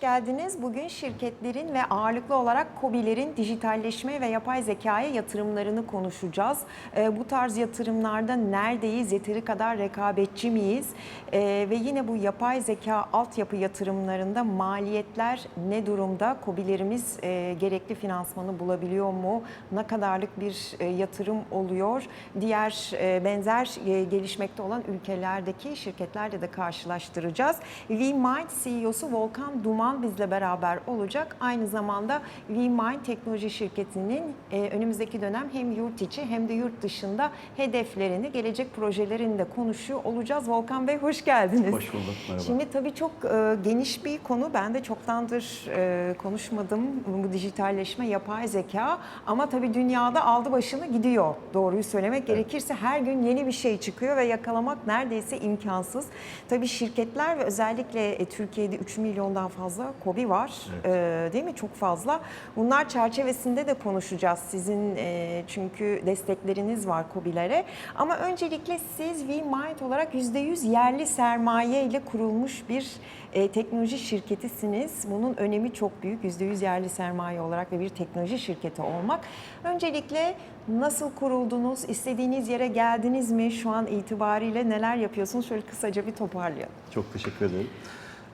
geldiniz. Bugün şirketlerin ve ağırlıklı olarak KOBİ'lerin dijitalleşme ve yapay zekaya yatırımlarını konuşacağız. Ee, bu tarz yatırımlarda neredeyiz, yeteri kadar rekabetçi miyiz? Ee, ve yine bu yapay zeka altyapı yatırımlarında maliyetler ne durumda? KOBİ'lerimiz e, gerekli finansmanı bulabiliyor mu? Ne kadarlık bir e, yatırım oluyor? Diğer e, benzer e, gelişmekte olan ülkelerdeki şirketlerle de karşılaştıracağız. VMind CEO'su Volkan Duman bizle beraber olacak. Aynı zamanda VMind teknoloji şirketinin e, önümüzdeki dönem hem yurt içi hem de yurt dışında hedeflerini, gelecek projelerini de konuşuyor olacağız. Volkan Bey hoş geldiniz. Hoş bulduk, merhaba. Şimdi tabii çok e, geniş bir konu. Ben de çoktandır e, konuşmadım bu dijitalleşme, yapay zeka. Ama tabii dünyada aldı başını gidiyor. Doğruyu söylemek gerekirse her gün yeni bir şey çıkıyor ve yakalamak neredeyse imkansız. Tabii şirketler ve özellikle e, Türkiye'de 3 milyondan fazla KOBİ var. E, değil mi? Çok fazla. Bunlar çerçevesinde de konuşacağız. Sizin e, çünkü destekleriniz var KOBİ'lere. Ama öncelikle siz VMind olarak %100 yerli sermaye ile kurulmuş bir e, teknoloji şirketisiniz. Bunun önemi çok büyük. %100 yerli sermaye olarak ve bir teknoloji şirketi olmak. Öncelikle nasıl kuruldunuz? İstediğiniz yere geldiniz mi? Şu an itibariyle neler yapıyorsunuz? Şöyle kısaca bir toparlayalım. Çok teşekkür ederim.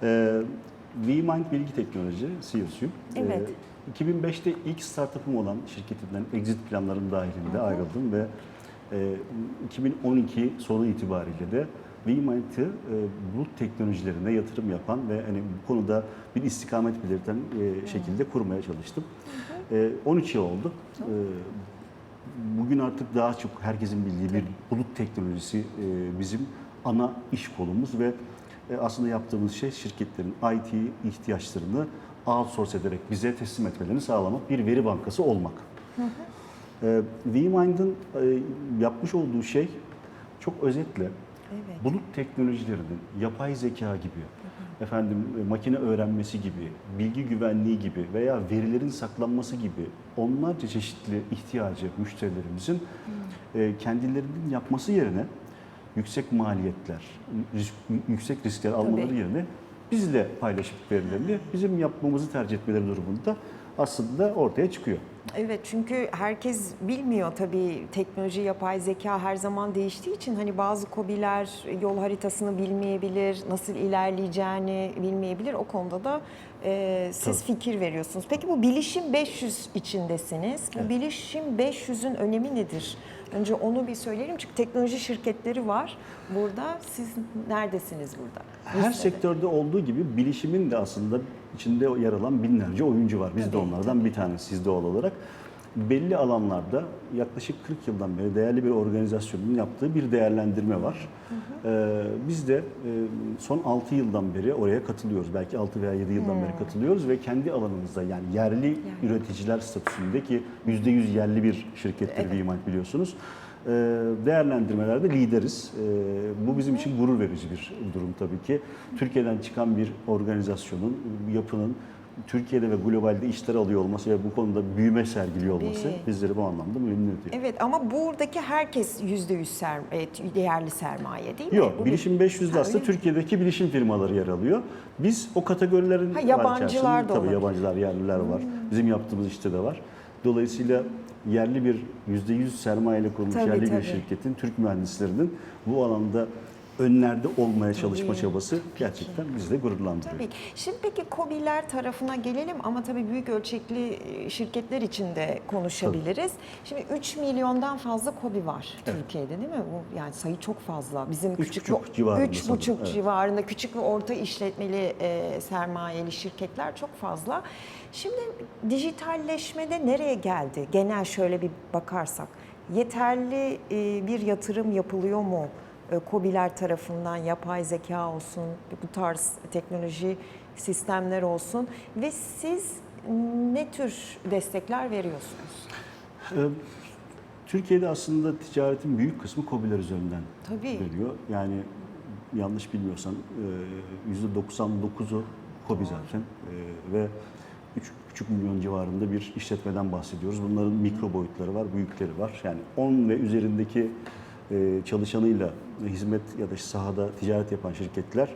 Ee, VMind Bilgi Teknoloji CEO'suyum. Evet. Ee, 2005'te ilk startup'ım olan şirketimden exit planlarım dahilinde ayrıldım ve e, 2012 sonu itibariyle de VMind'i e, bulut teknolojilerine yatırım yapan ve hani bu konuda bir istikamet belirten e, şekilde kurmaya çalıştım. E, 13 yıl oldu. E, bugün artık daha çok herkesin bildiği bir bulut teknolojisi e, bizim ana iş kolumuz ve e, aslında yaptığımız şey şirketlerin IT ihtiyaçlarını outsource ederek bize teslim etmelerini sağlamak, bir veri bankası olmak. E, VMind'ın e, yapmış olduğu şey çok özetle Evet. bulut teknolojilerinin yapay zeka gibi, efendim e, makine öğrenmesi gibi, bilgi güvenliği gibi veya verilerin saklanması gibi onlarca çeşitli ihtiyacı müşterilerimizin e, kendilerinin yapması yerine yüksek maliyetler, risk- yüksek riskler almaları Tabii. yerine bizle paylaşıp verilerini bizim yapmamızı tercih etmeleri durumunda aslında ortaya çıkıyor. Evet çünkü herkes bilmiyor tabii teknoloji, yapay zeka her zaman değiştiği için hani bazı kobiler yol haritasını bilmeyebilir, nasıl ilerleyeceğini bilmeyebilir. O konuda da e, siz fikir veriyorsunuz. Peki bu Bilişim 500 içindesiniz. Bu Evet. Bilişim 500'ün önemi nedir? Önce onu bir söyleyelim çünkü teknoloji şirketleri var burada. Siz neredesiniz burada? Her Listede. sektörde olduğu gibi bilişimin de aslında içinde yer alan binlerce oyuncu var. Biz de Tabii, onlardan bir tanesiyiz doğal olarak. Belli alanlarda yaklaşık 40 yıldan beri değerli bir organizasyonun yaptığı bir değerlendirme var. Ee, biz de e, son 6 yıldan beri oraya katılıyoruz. Belki 6 veya 7 yıldan beri katılıyoruz ve kendi alanımızda yani yerli üreticiler statüsündeki %100 yerli bir şirkettir Evet. VMind biliyorsunuz. Ee, değerlendirmelerde lideriz. Ee, Bu bizim için gurur verici bir durum tabii ki. Türkiye'den çıkan bir organizasyonun, yapının Türkiye'de ve globalde işler alıyor olması ve bu konuda büyüme sergiliyor olması bizleri bu anlamda memnun ediyor. Evet ama buradaki herkes %100 ser, e, değerli sermaye değil mi? Yok, Bu Bilişim 500'de Ha, aslında? Türkiye'deki bilişim firmaları yer alıyor. Biz o kategorilerin Ha, var yabancılar içerisinde. da Tabii olabilir. Hmm. yabancılar, yerliler var. Bizim yaptığımız işte de var. Dolayısıyla yerli bir %100 sermayeyle kurulmuş Tabii, yerli tabii. bir şirketin, Türk mühendislerinin bu alanda önlerde olmaya çalışma Tabii. çabası gerçekten bizi de gururlandırıyor. Tabii. Şimdi peki KOBİ'ler tarafına gelelim ama tabii büyük ölçekli e, şirketler için de konuşabiliriz. Şimdi 3 milyondan fazla KOBİ var Türkiye'de değil mi? Bu yani sayı çok fazla. Bizim Üç küçük buçuk civarında evet. civarında küçük ve orta işletmeli e, sermayeli şirketler çok fazla. Şimdi dijitalleşmede nereye geldi? Genel şöyle bir bakarsak yeterli e, bir yatırım yapılıyor mu? E, KOBİ'ler tarafından yapay zeka olsun, bu tarz teknoloji sistemler olsun ve siz ne tür destekler veriyorsunuz? Ee, Türkiye'de aslında ticaretin büyük kısmı KOBİ'ler üzerinden Tabii. veriyor. Yani yanlış bilmiyorsam e, %99'u KOBİ zaten E, ve 3,5 milyon civarında bir işletmeden bahsediyoruz. Bunların mikro boyutları var, büyükleri var. Yani 10 ve üzerindeki e, çalışanıyla hizmet ya da sahada ticaret yapan şirketler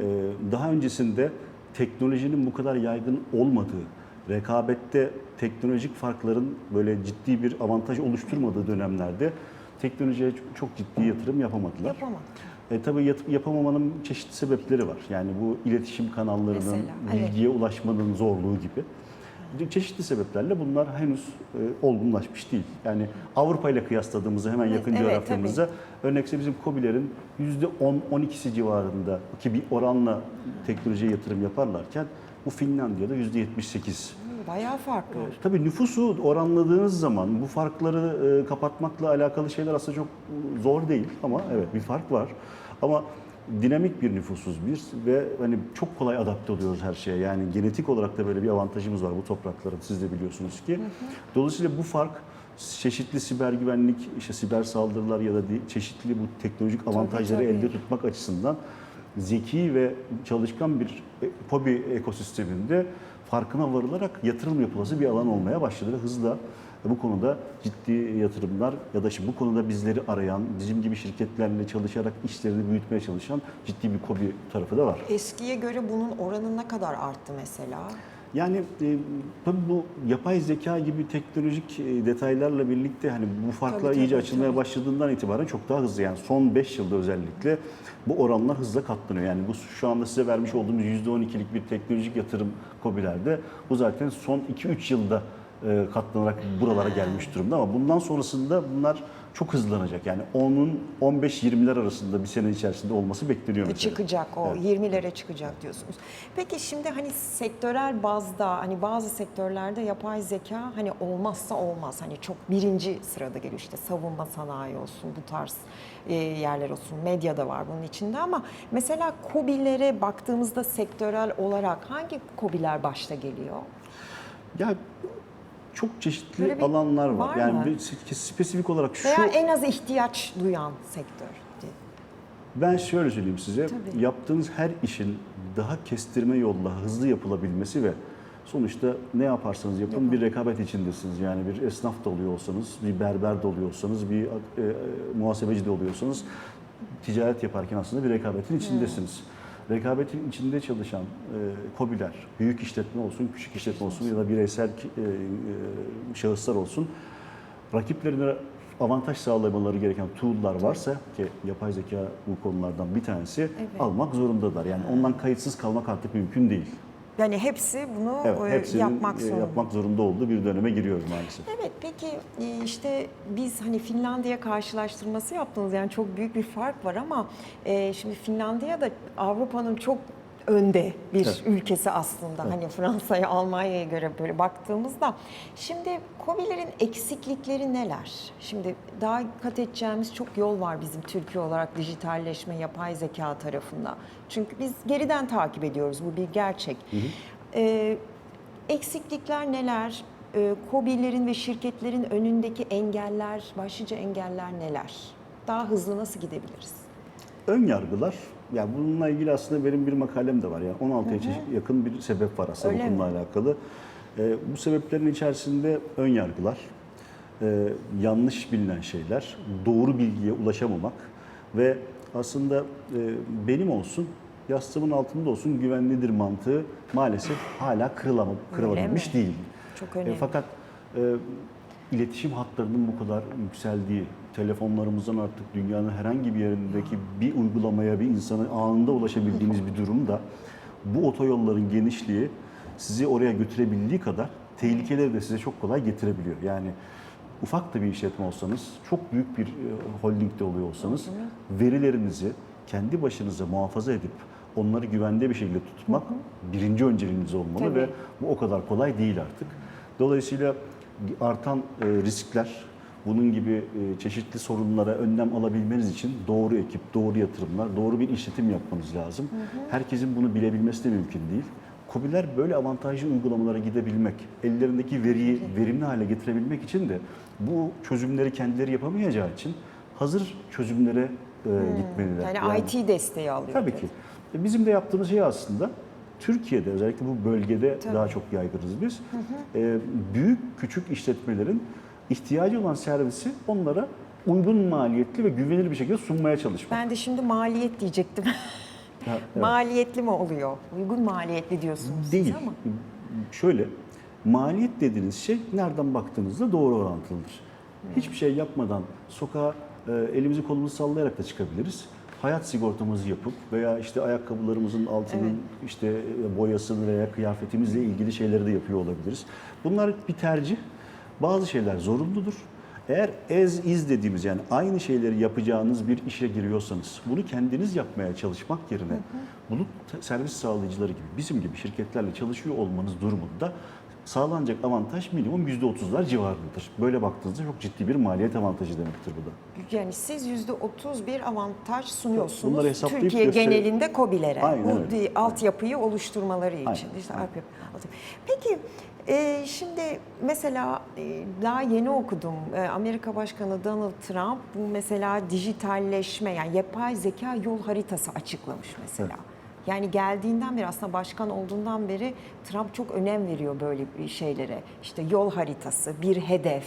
e, daha öncesinde teknolojinin bu kadar yaygın olmadığı, rekabette teknolojik farkların böyle ciddi bir avantaj oluşturmadığı dönemlerde teknolojiye çok ciddi yatırım yapamadılar. Yapamadık. E, tabii yat- yapamamanın çeşitli sebepleri var. Yani bu iletişim kanallarının, Mesela, evet. bilgiye ulaşmanın zorluğu gibi. Çeşitli sebeplerle bunlar henüz e, olgunlaşmış değil. Yani Avrupa ile kıyasladığımızda hemen yakın Evet, coğrafyamızda örnekse bizim KOBİ'lerin %10-12'si civarında ki bir oranla teknolojiye yatırım yaparlarken bu Finlandiya'da %78. Bayağı fark var. E, Tabii nüfusu oranladığınız zaman bu farkları e, kapatmakla alakalı şeyler aslında çok e, zor değil ama evet bir fark var. Ama dinamik bir nüfusuz bir ve hani çok kolay adapte oluyoruz her şeye. Yani genetik olarak da böyle bir avantajımız var bu toprakların siz de biliyorsunuz ki. Dolayısıyla bu fark çeşitli siber güvenlik, işte siber saldırılar ya da çeşitli bu teknolojik avantajları tabii. elde tutmak açısından zeki ve çalışkan bir e, hobi ekosisteminde farkına varılarak yatırım yapılası bir alan olmaya başladı ve hızla bu konuda ciddi yatırımlar ya da işte bu konuda bizleri arayan, bizim gibi şirketlerle çalışarak işlerini büyütmeye çalışan ciddi bir kobi tarafı da var. Eskiye göre bunun oranı ne kadar arttı mesela? Yani e, tabii bu yapay zeka gibi teknolojik e, detaylarla birlikte hani bu farklar Tabii, iyice tabii, açılmaya tabii. başladığından itibaren çok daha hızlı. Yani son 5 yılda özellikle bu oranlar hızla katlanıyor. Yani bu şu anda size vermiş olduğumuz %12'lik bir teknolojik yatırım COBİ'lerde bu zaten son 2-3 yılda e, katlanarak buralara gelmiş durumda ama bundan sonrasında bunlar çok hızlanacak. Yani 10'un 15-20'ler arasında bir sene içerisinde olması bekleniyor mesela. Çıkacak o Evet. 20'lere çıkacak diyorsunuz. Peki şimdi hani sektörel bazda hani bazı sektörlerde yapay zeka hani olmazsa olmaz. Hani çok birinci sırada geliyor işte savunma sanayi olsun bu tarz e, yerler olsun medya da var bunun içinde ama mesela KOBİ'lere baktığımızda sektörel olarak hangi KOBİ'ler başta geliyor? Ya çok çeşitli Böyle bir alanlar var. var yani mı? bir spesifik olarak şu Veya en az ihtiyaç duyan sektör. ben şöyle söyleyeyim size. Tabii. Yaptığınız her işin daha kestirme yolla hızlı yapılabilmesi ve sonuçta ne yaparsanız yapın bir rekabet içindesiniz. Yani bir esnaf da oluyor olsanız, bir berber de oluyorsanız, bir e, e, muhasebeci de oluyorsanız ticaret yaparken aslında bir rekabetin içindesiniz. Rekabetin içinde çalışan e, KOBİ'ler, büyük işletme olsun, küçük işletme olsun ya da bireysel e, e, şahıslar olsun rakiplerine avantaj sağlamaları gereken tool'lar varsa ki yapay zeka bu konulardan bir tanesi Evet. almak zorundalar. Yani ondan kayıtsız kalmak artık mümkün değil. Yani hepsi bunu Evet, e, hepsinin yapmak e, zorunda. yapmak zorunda olduğu bir döneme giriyoruz maalesef. Evet peki e, işte biz hani Finlandiya karşılaştırması yaptınız yani çok büyük bir fark var ama şimdi Finlandiya da Avrupa'nın çok önde bir Evet. ülkesi aslında hani Fransa'ya Almanya'ya göre böyle baktığımızda şimdi COBİ'lerin eksiklikleri neler? Şimdi daha kat edeceğimiz çok yol var bizim Türkiye olarak dijitalleşme, yapay zeka tarafında. Çünkü biz geriden takip ediyoruz bu bir gerçek. E, Eksiklikler neler? Ee, KOBİ'lerin ve şirketlerin önündeki engeller, başlıca engeller neler? Daha hızlı nasıl gidebiliriz? Ön yargılar, ya bununla ilgili aslında benim bir makalem de var. Yani 16 çeşit yakın bir sebep var aslında Öyle bu konuyla alakalı. Ee, bu sebeplerin içerisinde ön yargılar, e, yanlış bilinen şeyler, doğru bilgiye ulaşamamak ve aslında e, benim olsun, yastığımın altında olsun güvenlidir mantığı maalesef hala kırılama, kırılabilmiş mi? değil. Çok E, önemli. fakat e, iletişim hatlarının bu kadar yükseldiği, telefonlarımızdan artık dünyanın herhangi bir yerindeki bir uygulamaya, bir insana anında ulaşabildiğimiz bir durumda bu otoyolların genişliği sizi oraya götürebildiği kadar tehlikeleri de size çok kolay getirebiliyor. Yani ufak da bir işletme olsanız, çok büyük bir e, holdingde oluyor olsanız verilerinizi kendi başınıza muhafaza edip onları güvende bir şekilde tutmak birinci önceliğiniz olmalı Tabii. ve bu o kadar kolay değil artık. Dolayısıyla artan e, riskler, bunun gibi e, çeşitli sorunlara önlem alabilmeniz için doğru ekip, doğru yatırımlar, doğru bir işletim yapmanız lazım. Herkesin bunu bilebilmesi de mümkün değil. KOBİ'ler böyle avantajlı uygulamalara gidebilmek, ellerindeki veriyi verimli hale getirebilmek için de bu çözümleri kendileri yapamayacağı için hazır çözümlere e, gitmeliler. Yani, IT desteği alıyor. Tabii ki. E, Bizim de yaptığımız şey aslında Türkiye'de özellikle bu bölgede Tabii. daha çok yaygınız biz. E, büyük küçük işletmelerin ihtiyacı olan servisi onlara uygun maliyetli ve güvenilir bir şekilde sunmaya çalışmak. Ben de şimdi maliyet diyecektim. Ha, evet. Maliyetli mi oluyor? Uygun maliyetli diyorsunuz Değil. siz ama. Şöyle, maliyet dediğiniz şey nereden baktığınızda doğru orantılıdır. Hiçbir şey yapmadan sokağa elimizi kolumuzu sallayarak da çıkabiliriz. Hayat sigortamızı yapıp veya işte ayakkabılarımızın altının işte e, boyasını veya kıyafetimizle ilgili şeyleri de yapıyor olabiliriz. Bunlar bir tercih. Bazı şeyler zorunludur. Eğer as is dediğimiz yani aynı şeyleri yapacağınız bir işe giriyorsanız bunu kendiniz yapmaya çalışmak yerine bunu te- servis sağlayıcıları gibi bizim gibi şirketlerle çalışıyor olmanız durumunda sağlanacak avantaj minimum %30'lar civarındadır. Böyle baktığınızda çok ciddi bir maliyet avantajı demektir bu da. Yani siz yüzde otuz bir avantaj sunuyorsunuz Türkiye göster- genelinde COBİ'lere. Bu öyle. altyapıyı oluşturmaları için. Aynen, İşte aynen. Peki e, şimdi mesela e, daha yeni okudum. E, Amerika Başkanı Donald Trump bu mesela dijitalleşme yani yapay zeka yol haritası açıklamış mesela. Evet. Yani geldiğinden beri aslında başkan olduğundan beri Trump çok önem veriyor böyle şeylere. İşte yol haritası, bir hedef,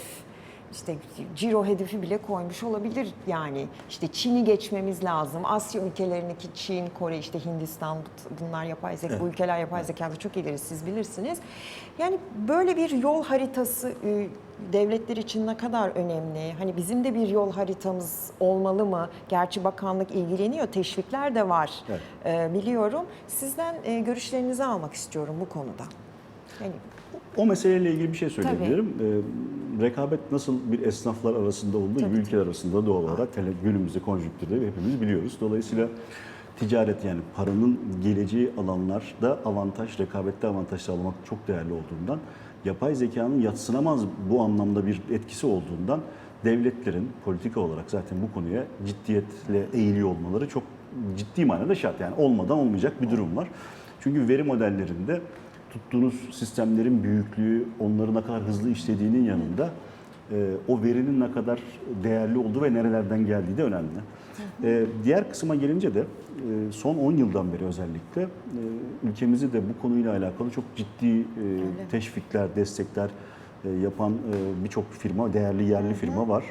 işte ciro hedefi bile koymuş olabilir yani. İşte Çin'i geçmemiz lazım. Asya ülkelerindeki Çin, Kore, işte Hindistan bunlar yapay zeka, bu Evet. ülkeler yapay zekada çok ileri siz bilirsiniz. Yani böyle bir yol haritası e, devletler için ne kadar önemli? Hani bizim de bir yol haritamız olmalı mı? Gerçi bakanlık ilgileniyor, teşvikler de var Evet. e, biliyorum. Sizden e, görüşlerinizi almak istiyorum bu konuda. Yani O meseleyle ilgili bir şey söyleyebilirim. Ee, rekabet nasıl bir esnaflar arasında olduğu gibi ülkeler arasında doğal olarak hele günümüzde konjüktürde hepimiz biliyoruz. Dolayısıyla ticaret yani paranın geleceği alanlarda avantaj, rekabette avantaj sağlamak çok değerli olduğundan yapay zekanın yatsınamaz bu anlamda bir etkisi olduğundan devletlerin politika olarak zaten bu konuya ciddiyetle eğiliyor olmaları çok ciddi manada şart. Yani olmadan olmayacak bir durum var. Çünkü veri modellerinde tuttuğunuz sistemlerin büyüklüğü, onları ne kadar hızlı işlediğinin yanında e, o verinin ne kadar değerli olduğu ve nerelerden geldiği de önemli. E, diğer kısma gelince de e, son 10 yıldan beri özellikle ülkemizi de bu konuyla alakalı çok ciddi teşvikler, destekler yapan birçok firma, değerli yerli firma var.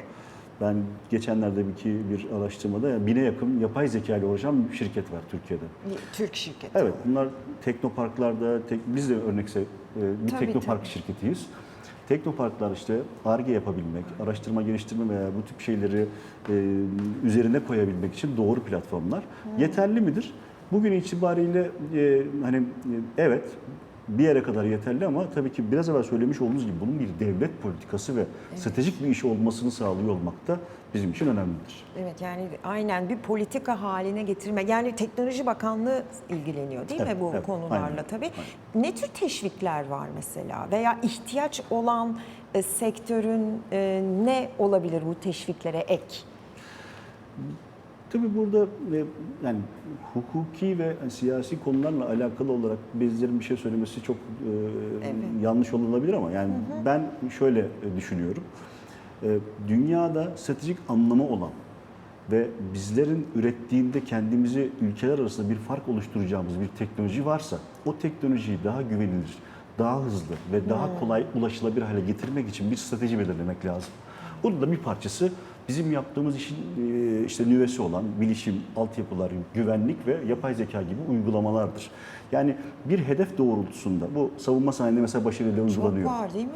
Ben geçenlerde bir, iki bir araştırmada bine yakın yapay zeka ile uğraşan bir şirket var Türkiye'de. Türk şirketi. Evet, bunlar teknoparklarda, tek, biz de örnekse e, bir Tabii, teknopark tabii. şirketiyiz. Teknoparklar işte ARGE yapabilmek, araştırma geliştirme veya bu tip şeyleri e, üzerine koyabilmek için doğru platformlar. Yeterli midir? Bugün itibariyle e, hani e, evet bir yere kadar yeterli ama tabii ki biraz evvel söylemiş olduğunuz gibi bunun bir devlet politikası ve stratejik bir iş olmasını sağlıyor olmak da bizim için önemlidir. Evet yani aynen bir politika haline getirme. Yani Teknoloji Bakanlığı ilgileniyor değil mi Evet, bu evet, konularla aynen, tabii. Ne tür teşvikler var mesela veya ihtiyaç olan e, sektörün e, ne olabilir bu teşviklere ek? Tabii burada e, yani hukuki ve siyasi konularla alakalı olarak bizlerin bir şey söylemesi çok e, Evet. yanlış olabilir ama yani ben şöyle e, düşünüyorum. E, dünyada stratejik anlamı olan ve bizlerin ürettiğinde kendimizi ülkeler arasında bir fark oluşturacağımız bir teknoloji varsa o teknolojiyi daha güvenilir, daha hızlı ve daha kolay ulaşılabilir hale getirmek için bir strateji belirlemek lazım. Bunun da bir parçası bizim yaptığımız işin e, işte nüvesi olan bilişim, altyapılar, güvenlik ve yapay zeka gibi uygulamalardır. Yani bir hedef doğrultusunda bu savunma sanayinde mesela başarıyla Çok uygulanıyor. var değil mi?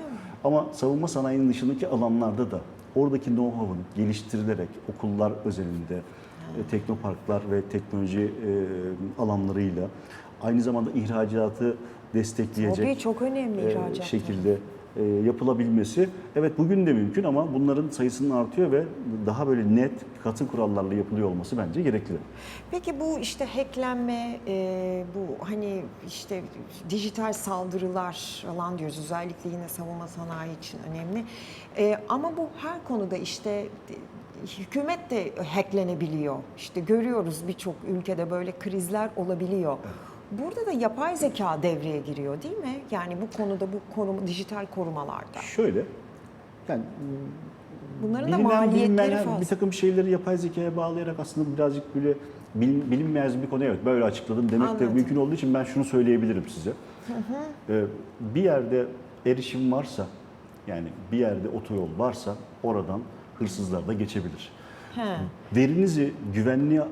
Ama savunma sanayinin dışındaki alanlarda da oradaki know-how'ın geliştirilerek okullar özelinde e, teknoparklar ve teknoloji e, alanlarıyla aynı zamanda ihracatı destekleyecek Tabii çok önemli ihracat. şekilde e, yapılabilmesi evet bugün de mümkün ama bunların sayısının artıyor ve daha böyle net katı kurallarla yapılıyor olması bence gerekli. Peki bu işte hacklenme, e, bu hani işte dijital saldırılar falan diyoruz. Özellikle yine savunma sanayi için önemli. E, ama bu her konuda işte hükümet de hacklenebiliyor. İşte görüyoruz birçok ülkede böyle krizler olabiliyor. Burada da yapay zeka devreye giriyor değil mi? Yani bu konuda bu koruma, dijital korumalarda. Şöyle yani Bunların da bilinen, maliyetleri bilinmeyen fazla. bir takım şeyleri yapay zekaya bağlayarak aslında birazcık böyle bilin, bilinmez bir konu evet böyle açıkladım demek Anladım. de mümkün olduğu için ben şunu söyleyebilirim size. Ee, bir yerde erişim varsa yani bir yerde otoyol varsa oradan hırsızlar da geçebilir. He. Verinizi güvenli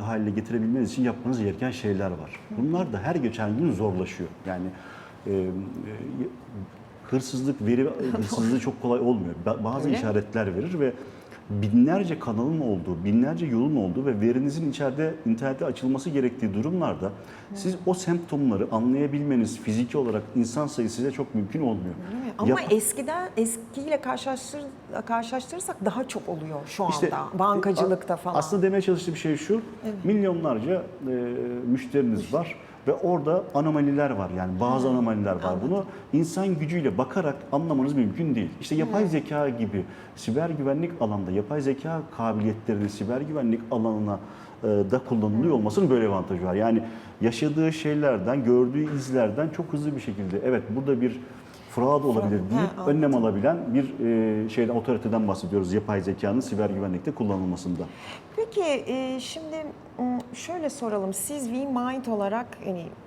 haline getirebilmeniz için yapmanız gereken şeyler var. Bunlar da her geçen gün zorlaşıyor. Yani e, e, hırsızlık, veri hırsızlığı çok kolay olmuyor. Ba- Bazı Öyle işaretler verir ve binlerce kanalın olduğu, binlerce yolun olduğu ve verinizin içeride internette açılması gerektiği durumlarda siz o semptomları anlayabilmeniz fiziki olarak insan sayısı size çok mümkün olmuyor. Değil mi? Ama Yap- eskiden eskiyle karşılaştır, karşılaştırırsak daha çok oluyor şu anda. İşte, Bankacılıkta falan. Aslında demeye çalıştığım şey şu, milyonlarca e, müşteriniz var ve orada anomaliler var yani bazı anomaliler var. Bunu insan gücüyle bakarak anlamanız mümkün değil. İşte yapay zeka gibi siber güvenlik alanda yapay zeka kabiliyetlerinin siber güvenlik alanına e, da kullanılıyor olmasının böyle avantajı var. Yani yaşadığı şeylerden, gördüğü izlerden çok hızlı bir şekilde evet burada bir fraud olabilir Ha, deyip anladım. önlem alabilen bir e, şeyden otoriteden bahsediyoruz yapay zekanın siber güvenlikte kullanılmasında. Peki e, şimdi şöyle soralım. Siz VMind olarak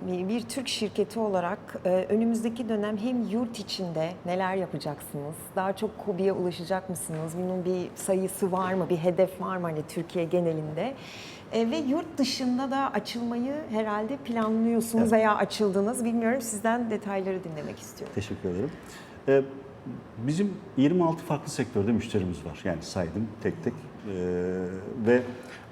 bir, bir Türk şirketi olarak e, önümüzdeki dönem hem yurt içinde neler yapacaksınız? Daha çok KOBİ'ye ulaşacak mısınız? Bunun bir sayısı var mı? Bir hedef var mı hani Türkiye genelinde? E, ve yurt dışında da açılmayı herhalde planlıyorsunuz Evet. veya açıldınız. Bilmiyorum sizden detayları dinlemek istiyorum. Teşekkür ederim. E, bizim 26 farklı sektörde müşterimiz var. Yani saydım tek tek. E, ve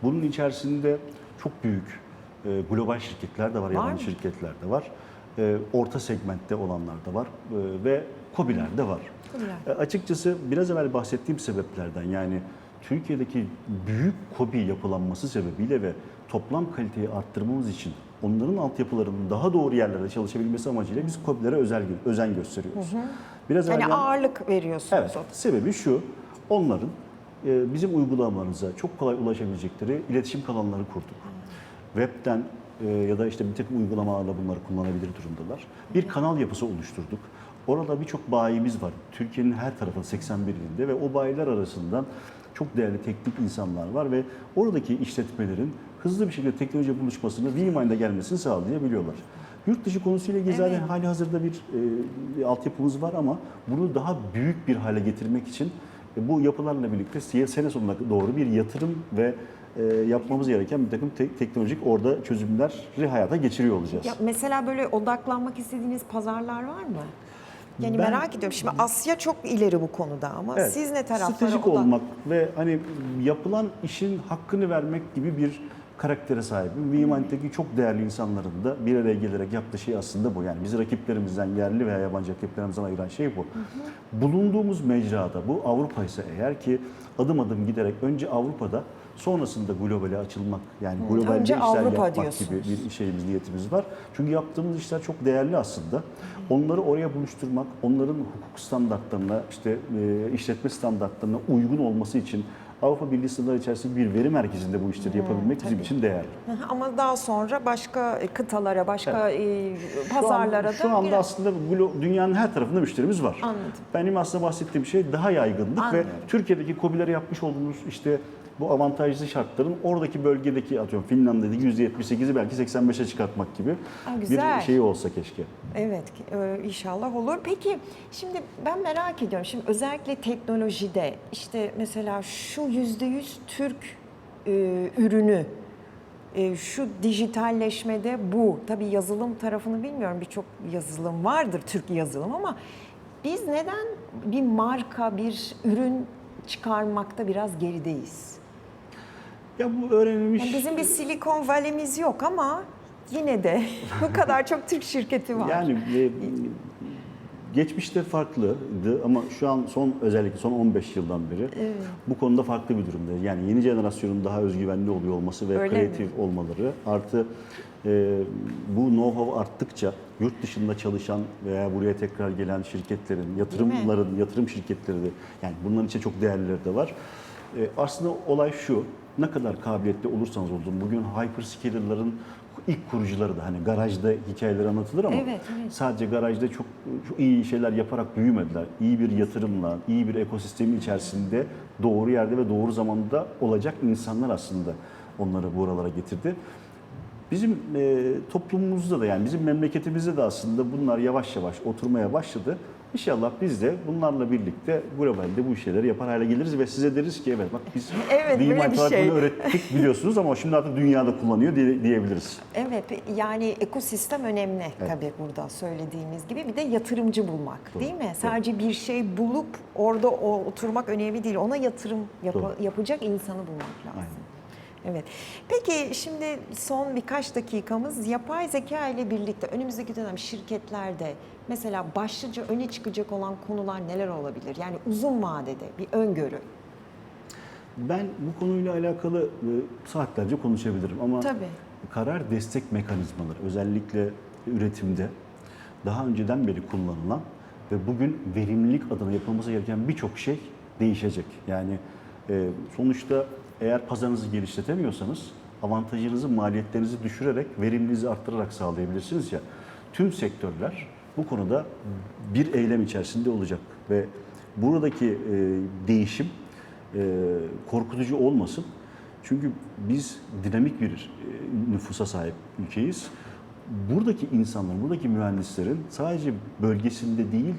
bunun içerisinde çok büyük e, global şirketler de var, Var yabancı mı? şirketler de var. E, orta segmentte olanlar da var e, ve KOBİ'ler de var. KOBİ'ler. E, açıkçası biraz evvel bahsettiğim sebeplerden yani Türkiye'deki büyük KOBİ yapılanması sebebiyle ve toplam kaliteyi arttırmamız için onların altyapılarının daha doğru yerlerde çalışabilmesi amacıyla biz KOBİ'lere özel özen gösteriyoruz. Biraz Hani evvel- ağırlık veriyorsunuz. Evet, sebebi şu, onların e, bizim uygulamalarımıza çok kolay ulaşabilecekleri iletişim kanalları kurduk. Web'den e, ya da işte bir takım uygulamalarla bunları kullanabilir durumdalar. Bir kanal yapısı oluşturduk. Orada birçok bayimiz var. Türkiye'nin her tarafı 81 ilinde ve o bayiler arasından çok değerli teknik insanlar var ve oradaki işletmelerin hızlı bir şekilde teknoloji buluşmasını VMind'e gelmesini sağlayabiliyorlar. Yurt dışı konusuyla ilgili zaten Evet. hali hazırda bir, e, altyapımız var ama bunu daha büyük bir hale getirmek için e, bu yapılarla birlikte sene sonuna doğru bir yatırım ve e, yapmamız gereken bir takım te- teknolojik orada çözümleri hayata geçiriyor olacağız. Ya mesela böyle odaklanmak istediğiniz pazarlar var mı? Yani Ben- merak ediyorum. Şimdi Asya çok ileri bu konuda ama Evet, siz ne taraflara Stratejik odak- olmak ve hani yapılan işin hakkını vermek gibi bir karaktere sahibim. VMind'deki çok değerli insanların da bir araya gelerek yaptığı şey aslında bu. Yani bizi rakiplerimizden, yerli veya yabancı rakiplerimizden ayıran şey bu. Bulunduğumuz mecrada, bu Avrupa ise eğer ki adım adım giderek önce Avrupa'da sonrasında globale açılmak yani global önce bir işler Avrupa yapmak diyorsunuz. gibi bir şeyimiz, niyetimiz var. Çünkü yaptığımız işler çok değerli aslında. Onları oraya buluşturmak, onların hukuk standartlarına, işte e, işletme standartlarına uygun olması için Avrupa Birliği sınırları içerisinde bir veri merkezinde bu işleri yapabilmek bizim için değerli. Ama daha sonra başka kıtalara, başka e, Şu an- pazarlara şu da anda girer. aslında glo- dünyanın her tarafında müşterimiz var. Anladım. Benim aslında bahsettiğim şey daha yaygınlık Anlıyorum. ve Türkiye'deki KOBİ'lere yapmış olduğumuz işte bu avantajlı şartların oradaki bölgedeki atıyorum Finlandiya'daki %78'i belki 85'e çıkartmak gibi Ha, güzel. bir şey olsa keşke. Evet e, inşallah olur. Peki şimdi ben merak ediyorum. Şimdi özellikle teknolojide işte mesela şu yüzde yüz Türk e, ürünü e, şu dijitalleşmede bu. Tabii yazılım tarafını bilmiyorum. Birçok yazılım vardır Türk yazılım ama biz neden bir marka, bir ürün çıkarmakta biraz gerideyiz? Ya bu öğrenilmiş Yani bizim bir Silikon Valley'miz yok ama yine de bu kadar çok Türk şirketi var. Yani e, geçmişte farklıydı ama şu an son özellikle son 15 yıldan beri bu konuda farklı bir durumda. Yani yeni jenerasyonun daha özgüvenli oluyor olması ve Öyle mi? kreatif olmaları artı e, bu know-how arttıkça yurt dışında çalışan veya buraya tekrar gelen şirketlerin, yatırımların, yatırım şirketleri de yani bunların içinde çok değerlileri de var. E, aslında olay şu, ne kadar kabiliyetli olursanız olun, bugün hyperscaler'ların ilk kurucuları da hani garajda hikayeleri anlatılır ama Evet, evet. sadece garajda çok, çok iyi şeyler yaparak büyümediler. İyi bir yatırımla, iyi bir ekosistemin içerisinde doğru yerde ve doğru zamanda olacak insanlar aslında onları buralara getirdi. Bizim e, toplumumuzda da yani bizim memleketimizde de aslında bunlar yavaş yavaş oturmaya başladı. İnşallah biz de bunlarla birlikte globalde bu işleri yapar hale geliriz ve size deriz ki evet bak biz Evet, bir olarak şey. bunu öğrettik biliyorsunuz ama şimdi artık dünyada kullanıyor diye- diyebiliriz. Evet yani ekosistem önemli tabii burada söylediğimiz gibi bir de yatırımcı bulmak Doğru, değil mi? doğru. Sadece bir şey bulup orada o, oturmak önemli değil. Ona yatırım yap- Doğru. yapacak insanı bulmak lazım. Evet. Peki şimdi son birkaç dakikamız yapay zeka ile birlikte önümüzdeki dönem şirketlerde mesela başlıca öne çıkacak olan konular neler olabilir? Yani uzun vadede bir öngörü. Ben bu konuyla alakalı e, saatlerce konuşabilirim ama Tabii. karar destek mekanizmaları özellikle üretimde daha önceden beri kullanılan ve bugün verimlilik adına yapılması gereken birçok şey değişecek. Yani e, sonuçta eğer pazarınızı genişletemiyorsanız avantajınızı, maliyetlerinizi düşürerek, verimliliğinizi arttırarak sağlayabilirsiniz ya. Tüm sektörler bu konuda bir eylem içerisinde olacak ve buradaki e, değişim e, korkutucu olmasın. Çünkü biz dinamik bir e, nüfusa sahip ülkeyiz. Buradaki insanların, buradaki mühendislerin sadece bölgesinde değil,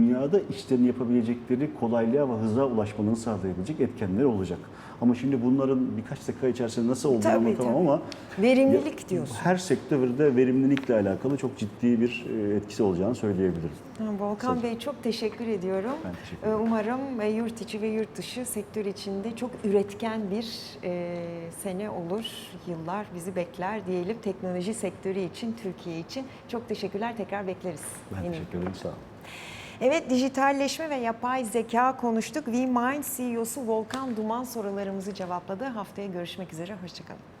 dünyada işlerini yapabilecekleri kolaylığa ve hıza ulaşmalarını sağlayabilecek etkenler olacak. Ama şimdi bunların birkaç dakika içerisinde nasıl olduğunu Tabii, anlatamam tabii. ama Verimlilik ya- diyorsun. Her sektörde verimlilikle alakalı çok ciddi bir e, etkisi olacağını söyleyebiliriz. Ha, Volkan Bey çok teşekkür ediyorum. Ben teşekkür Ee, ederim. Umarım e, yurt içi ve yurt dışı sektör içinde çok üretken bir e, sene olur, yıllar bizi bekler diyelim. Teknoloji sektörü için, Türkiye için. Çok teşekkürler, tekrar bekleriz. Ben Yeni teşekkür ederim. Sağ olun. Evet, dijitalleşme ve yapay zeka konuştuk. VMind CEO'su Volkan Duman sorularımızı cevapladı. Haftaya görüşmek üzere, hoşçakalın.